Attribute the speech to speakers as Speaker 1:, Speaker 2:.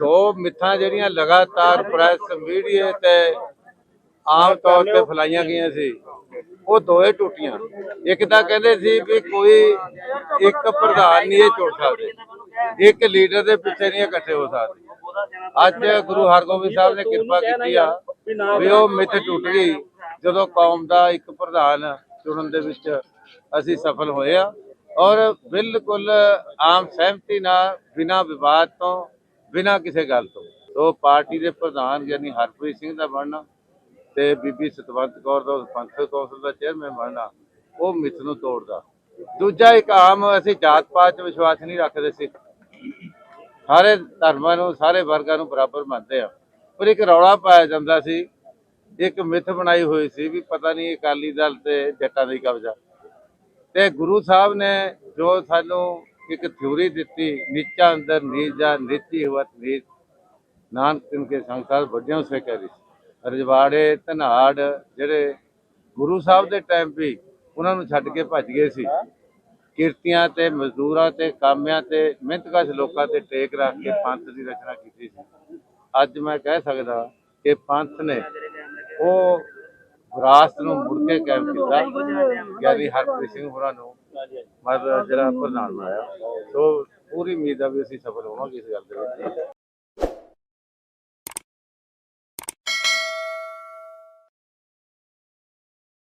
Speaker 1: ਦੋ ਮਿੱਥਾਂ ਜਿਹੜੀਆਂ ਲਗਾਤਾਰ ਪ੍ਰੈਸ ਮੀਡੀਆ ਤੇ ਆਮ ਤੌਰ ਤੇ ਫਲਾਈਆਂ ਗਈਆਂ ਸੀ, ਉਹ ਦੋਏ ਟੁੱਟੀਆਂ। ਇੱਕ ਤਾਂ ਕਹਿੰਦੇ ਸੀ ਵੀ ਕੋਈ ਇੱਕ ਪ੍ਰਧਾਨ ਨਹੀਂ ਇਹ ਚੁਣ ਸਕਦੇ, ਇੱਕ ਲੀਡਰ ਦੇ ਪਿੱਛੇ ਨਹੀਂ ਇਕੱਠੇ ਹੋ ਸਕਦੇ। ਅੱਜ ਗੁਰੂ ਹਰਗੋਬਿੰਦ ਸਾਹਿਬ ਨੇ ਕਿਰਪਾ ਕੀਤੀ ਆ ਵੀ ਉਹ ਮਿੱਥ ਟੁੱਟ ਗਈ, ਜਦੋਂ ਕੌਮ ਦਾ ਇੱਕ ਪ੍ਰਧਾਨ ਚੁਣਨ ਦੇ ਵਿੱਚ ਅਸੀਂ ਸਫਲ ਹੋਏ ਆ। ਔਰ ਬਿਲਕੁਲ ਆਮ ਸਹਿਮਤੀ ਨਾਲ ਬਿਨਾਂ ਵਿਵਾਦ ਤੋਂ ਬਿਨਾਂ ਕਿਸੇ ਗੱਲ ਤੋਂ। ਉਹ ਪਾਰਟੀ ਦੇ ਪ੍ਰਧਾਨ ਯਾਨੀ ਹਰਪ੍ਰੀਤ ਸਿੰਘ ਦਾ ਬਣਨਾ ਤੇ ਬੀਬੀ ਸਤਵੰਤ ਕੌਰ ਦਾ, ਪੰਥਕ ਕੌਂਸਲ ਦਾ ਚੇਅਰਮੈਨ ਬਣਨਾ, ਉਹ ਮਿੱਥ ਨੂੰ ਤੋੜਦਾ। ਦੂਜਾ ਇੱਕ ਆਮ ਅਸੀਂ ਜਾਤ ਪਾਤ 'ਚ ਵਿਸ਼ਵਾਸ ਨਹੀਂ ਰੱਖਦੇ ਸੀ। ਸਾਰੇ ਧਰਮਾਂ ਨੂੰ, ਸਾਰੇ ਵਰਗਾਂ ਨੂੰ ਬਰਾਬਰ ਮੰਨਦੇ ਆ ਪਰ ਇੱਕ ਰੌਲਾ ਪਾਇਆ ਜਾਂਦਾ ਸੀ, ਇੱਕ ਮਿੱਥ ਬਣਾਈ ਹੋਈ ਸੀ ਵੀ ਪਤਾ ਨਹੀਂ ਅਕਾਲੀ ਦਲ ਤੇ ਜੱਟਾਂ ਦਾ ਕਬਜ਼ਾ। ਤੇ ਗੁਰੂ ਸਾਹਿਬ ਨੇ ਜੋ ਸਾਨੂੰ ਇੱਕ ਥਿਉਰੀ ਦਿੱਤੀ, ਨੀਚਾ ਅੰਦਰ ਨੀਜਾ, ਨੀਤੀ ਹਵਤ ਨੀਚ ਨਾਨਕ ਤਿਨ ਸੰਸਾਰ ਵੱਡਿਆਂ ਸੇ। ਕਰੀ ਰਜਵਾੜੇ, ਧਨਾੜ, ਜਿਹੜੇ ਗੁਰੂ ਸਾਹਿਬ ਦੇ ਟਾਈਮ ਵੀ ਉਹਨਾਂ ਨੂੰ ਛੱਡ ਕੇ ਭੱਜ ਗਏ ਸੀ। ਕਿਰਤੀਆਂ ਤੇ, ਮਜ਼ਦੂਰਾਂ ਤੇ, ਕਾਮਿਆਂ ਤੇ, ਮਿਹਨਤਕਸ਼ ਲੋਕਾਂ ਤੇ ਟੇਕ ਰੱਖ ਕੇ ਪੰਥ ਦੀ ਰਚਨਾ ਕੀਤੀ ਸੀ। ਅੱਜ ਮੈਂ ਕਹਿ ਸਕਦਾ ਕਿ ਪੰਥ ਨੇ ਉਹ ਵਿਰਾਸਤ ਨੂੰ ਮੁੜ ਕੇ ਕਾਇਮ ਕੀਤਾ ਯਾਨੀ ਹਰਪ੍ਰੀਤ ਸਿੰਘ ਹੋਰਾਂ ਨੂੰ ਮਤਲਬ ਜਿਹੜਾ ਪ੍ਰਧਾਨ ਬਣਾਇਆ। ਸੋ ਪੂਰੀ ਉਮੀਦ ਆ ਵੀ ਅਸੀਂ ਸਫਲ ਹੋਵਾਂਗੇ ਇਸ ਗੱਲ ਦੇ ਵਿੱਚ।